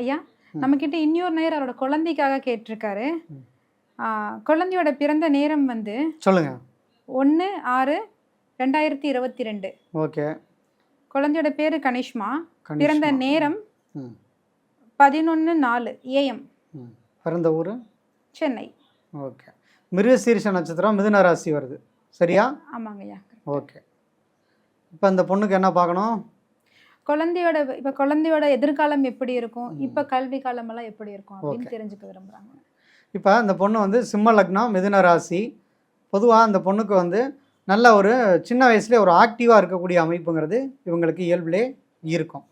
ஐயா. நம்மக்கிட்ட இன்னொரு நேரம் அவரோட குழந்தைக்காக கேட்டிருக்காரு. குழந்தையோட பிறந்த நேரம் வந்து சொல்லுங்க. ஒன்று ஆறு ரெண்டாயிரத்தி இருபத்தி ரெண்டு. ஓகே. குழந்தையோட பேர் கனிஷ்மா. பிறந்த நேரம் பதினொன்று நாலு ஏஎம். பிறந்த ஊர்? சென்னை. ஓகே. மிருகசீரிஷ நட்சத்திரம் மிதுன ராசி வருது. சரியா? ஆமாங்க ஐயா ஓகே. இப்போ இந்த பொண்ணுக்கு என்ன பார்க்கணும்? குழந்தையோட இப்போ குழந்தையோட எதிர்காலம் எப்படி இருக்கும். இப்போ கல்வி காலமெல்லாம் எப்படி இருக்கும் அப்படின்னு. தெரிஞ்சுக்க விரும்புகிறாங்க இப்போ இந்த பொண்ணு வந்து சிம்ம லக்னம் மிதுன ராசி. பொதுவாக அந்த பொண்ணுக்கு வந்து நல்ல ஒரு சின்ன வயசுலேயே ஒரு ஆக்டிவாக இருக்கக்கூடிய அமைப்புங்கிறது இவங்களுக்கு இயல்பிலே இருக்கும்.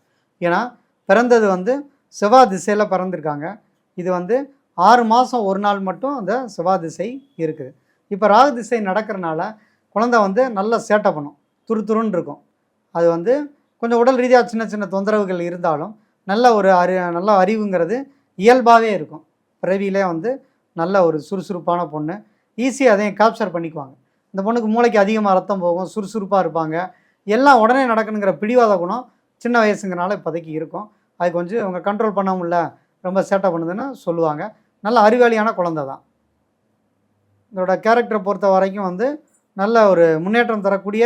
ஏன்னா பிறந்தது வந்து செவ்வாய் திசையில் பிறந்திருக்காங்க. இது வந்து ஆறு மாதம் ஒரு நாள் மட்டும் அந்த செவ்வாய் திசை இருக்குது. இப்போ ராகு திசை நடக்கிறனால குழந்தை வந்து நல்ல சேட்டை பண்ணும். துரு துருன்னு இருக்கும். அது வந்து கொஞ்சம் உடல் ரீதியாக சின்ன சின்ன தொந்தரவுகள் இருந்தாலும் நல்ல ஒரு அறி நல்ல அறிவுங்கிறது இயல்பாகவே இருக்கும். பிறவியிலே வந்து நல்ல ஒரு சுறுசுறுப்பான பொண்ணு. ஈஸியாக அதையும் கேப்சர் பண்ணிக்குவாங்க. இந்த பொண்ணுக்கு மூளைக்கு அதிகமாக ரத்தம் போகும் சுறுசுறுப்பாக இருப்பாங்க. எல்லாம் உடனே நடக்கணுங்கிற பிடிவாத குணம் சின்ன வயசுங்கிறனால இப்போதைக்கு இருக்கும். அது கொஞ்சம் இவங்க கண்ட்ரோல் பண்ண முடியல ரொம்ப சேட்டை பண்ணுதுன்னு சொல்லுவாங்க. நல்ல அறிவாளியான குழந்தை தான். இதோட கேரக்டரை பொறுத்த வரைக்கும் வந்து நல்ல ஒரு முன்னேற்றம் தரக்கூடிய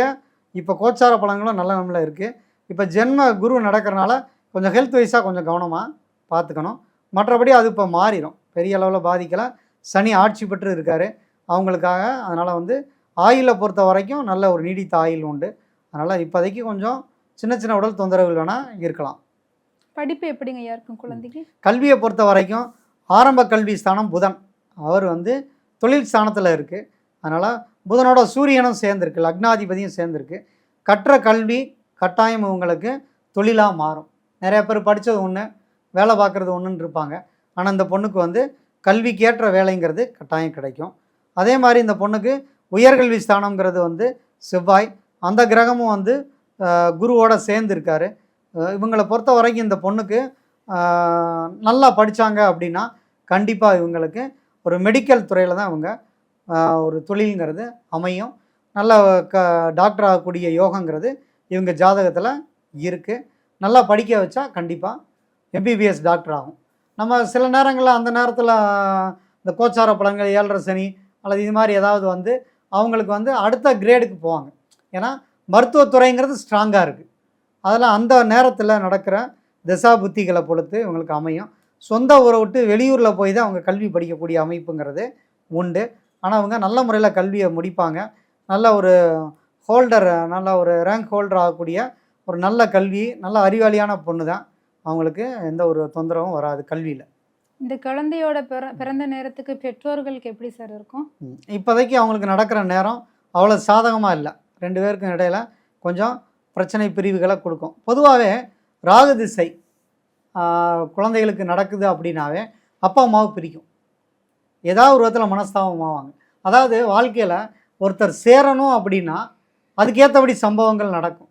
இப்போ கோச்சார பழங்களும் நல்ல நம்மள இருக்குது இப்போ ஜென்ம குரு நடக்கிறனால கொஞ்சம் ஹெல்த் வைஸாக கொஞ்சம் கவனமாக பார்த்துக்கணும் மற்றபடி அது இப்போ மாறிடும் பெரிய அளவில் பாதிக்கலை. சனி ஆட்சி பெற்று இருக்கார். அவங்களுக்காக அதனால் வந்து ஆயிலை பொறுத்த வரைக்கும் நல்ல ஒரு நீடித்த ஆயில் உண்டு. அதனால் இப்போதைக்கு கொஞ்சம் சின்ன சின்ன உடல் தொந்தரவுகள் வேணால் இருக்கலாம். படிப்பு எப்படிங்க ஐயா இருக்கும் குழந்தைக்கு? கல்வியை பொறுத்த வரைக்கும் ஆரம்ப கல்வி ஸ்தானம் புதன். அவர் வந்து தொழில் ஸ்தானத்தில் இருக்குது அதனால் புதனோட சூரியனும் சேர்ந்துருக்கு. லக்னாதிபதியும் சேர்ந்துருக்கு. கற்ற கல்வி கட்டாயம் இவங்களுக்கு தொழிலாக மாறும். நிறைய பேர் படித்தது ஒன்று வேலை பார்க்குறது ஒன்றுன்னு இருப்பாங்க. ஆனால் இந்த பொண்ணுக்கு வந்து கல்விக்கேற்ற வேலைங்கிறது கட்டாயம் கிடைக்கும். அதே மாதிரி இந்த பொண்ணுக்கு உயர்கல்வி ஸ்தானம்ங்கிறது வந்து செவ்வாய் அந்த கிரகமும் வந்து குருவோட சேர்ந்துருக்காரு இவங்களை பொறுத்த வரைக்கும் இந்த பொண்ணுக்கு நல்லா படித்தாங்க அப்படின்னா கண்டிப்பாக இவங்களுக்கு ஒரு மெடிக்கல் துறையில் தான் இவங்க ஒரு தொழிலுங்கிறது அமையும். நல்ல க டாக்டர் ஆகக்கூடிய யோகங்கிறது இவங்க ஜாதகத்தில் இருக்குது நல்லா படிக்க வச்சா கண்டிப்பாக எம்பிபிஎஸ் டாக்டர் ஆகும். நம்ம சில நேரங்களில் அந்த நேரத்தில் இந்த கோச்சார பலன்கள் ஏழரை சனி அல்லது இது மாதிரி ஏதாவது வந்து அவங்களுக்கு வந்து அடுத்த கிரேடுக்கு போவாங்க. ஏன்னா மருத்துவத்துறைங்கிறது ஸ்ட்ராங்காக இருக்குது அதில் அந்த நேரத்தில் நடக்கிற திசா புத்திகளை பொறுத்து இவங்களுக்கு அமையும். சொந்த ஊரை விட்டு வெளியூரில் போய் தான் அவங்க கல்வி படிக்கக்கூடிய அமைப்புங்கிறது உண்டு. ஆனால் அவங்க நல்ல முறையில் கல்வியை முடிப்பாங்க. நல்ல ஒரு ஹோல்டர் நல்ல ஒரு ரேங்க் ஹோல்டர் ஆகக்கூடிய ஒரு நல்ல கல்வி நல்ல அறிவாளியான பொண்ணு தான் அவங்களுக்கு எந்த ஒரு தொந்தரவும் வராது கல்வியில். இந்த குழந்தையோட பிற பிறந்த நேரத்துக்கு பெற்றோர்களுக்கு எப்படி சார் இருக்கும்? இப்போதைக்கு அவங்களுக்கு நடக்கிற நேரம் அவ்வளோ சாதகமாக இல்லை. ரெண்டு பேருக்கும் இடையில கொஞ்சம் பிரச்சனை பிரிவுகளை கொடுக்கும். பொதுவாகவே ராகு திசை குழந்தைகளுக்கு நடக்குது அப்படின்னாவே அப்பா அம்மாவை பிரிக்கும். ஏதாவது ஒரு விதத்தில் மனஸ்தாபம் ஆவாங்க அதாவது வாழ்க்கையில் ஒருத்தர் சேரணும் அப்படின்னா அதுக்கேற்றபடி சம்பவங்கள் நடக்கும்.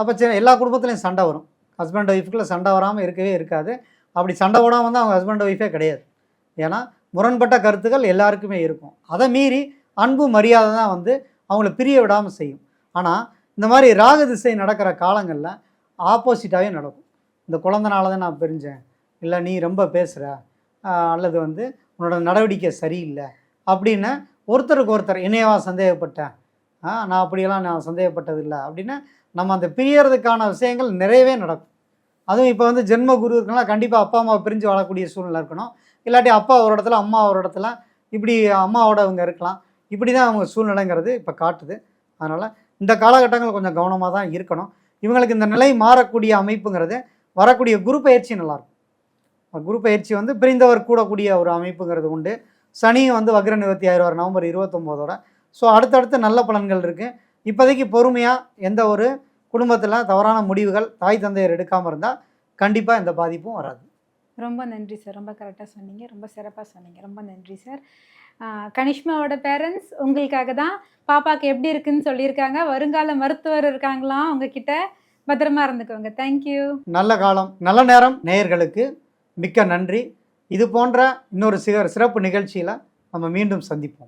அப்போ சரி எல்லா குடும்பத்துலேயும் சண்டை வரும். ஹஸ்பண்ட் ஒய்ஃபுக்குள்ள சண்டை வராமல் இருக்கவே இருக்காது. அப்படி சண்டை போடாமல் வந்து அவங்க ஹஸ்பண்ட் ஒய்ஃபே கிடையாது. ஏன்னா முரண்பட்ட கருத்துக்கள் எல்லாருக்குமே இருக்கும். அதை மீறி அன்பு மரியாதை தான் வந்து அவங்கள பிரிய விடாமல் செய்யும். ஆனால் இந்த மாதிரி ராக திசை நடக்கிற காலங்களில் ஆப்போசிட்டாகவே நடக்கும். இந்த குழந்தனால தான் நான் பிரிஞ்சேன். இல்லை நீ ரொம்ப பேசுகிற அல்லது வந்து உன்னோட நடவடிக்கை சரியில்லை. அப்படின்னு ஒருத்தருக்கு ஒருத்தர் இணையவா சந்தேகப்பட்டேன். நான் அப்படியெல்லாம் நான் சந்தேகப்பட்டதில்லை அப்படின்னு நம்ம அந்த பிரியறதுக்கான விஷயங்கள் நிறையவே நடக்கும். அதுவும் இப்போ வந்து ஜென்ம குரு இருக்கலாம் கண்டிப்பாக அப்பா அம்மாவை பிரிஞ்சு வாழக்கூடிய சூழ்நிலை இருக்கணும். இல்லாட்டி அப்பா ஒரு இடத்துல அம்மா ஒரு இடத்துல இப்படி அம்மாவோட அவங்க இருக்கலாம். இப்படி தான் அவங்க சூழ்நிலைங்கிறது இப்போ காட்டுது. அதனால் இந்த காலகட்டங்கள் கொஞ்சம் கவனமாக தான் இருக்கணும். இவங்களுக்கு இந்த நிலை மாறக்கூடிய அமைப்புங்கிறது வரக்கூடிய குரு பயிற்சி நல்லாயிருக்கும். குரு பயிற்சி வந்து பிரிந்தவர் கூடக்கூடிய ஒரு அமைப்புங்கிறது உண்டு. சனியும் வந்து வக்ர நிவர்த்தி ஆயிடுவார் நவம்பர் இருபத்தொம்போதோட. ஸோ அடுத்தடுத்து நல்ல பலன்கள் இருக்குது இப்போதைக்கு பொறுமையாக எந்த ஒரு குடும்பத்தில் தவறான முடிவுகள் தாய் தந்தையர் எடுக்காமல் இருந்தால் கண்டிப்பாக எந்த பாதிப்பும் வராது. ரொம்ப நன்றி சார். ரொம்ப கரெக்டாக சொன்னீங்க. ரொம்ப சிறப்பாக சொன்னீங்க. ரொம்ப நன்றி சார். கனிஷ்மாவோட பேரண்ட்ஸ் உங்களுக்காக தான் பாப்பாக்கு எப்படி இருக்குன்னு சொல்லியிருக்காங்க. வருங்கால மருத்துவர் இருக்காங்களாம் உங்ககிட்ட பத்திரமா இருந்துக்கோங்க. தேங்க்யூ நல்ல காலம் நல்ல நேரம். நேயர்களுக்கு மிக்க நன்றி. இது போன்ற இன்னொரு சிற சிறப்பு நிகழ்ச்சியில் நம்ம மீண்டும் சந்திப்போம்.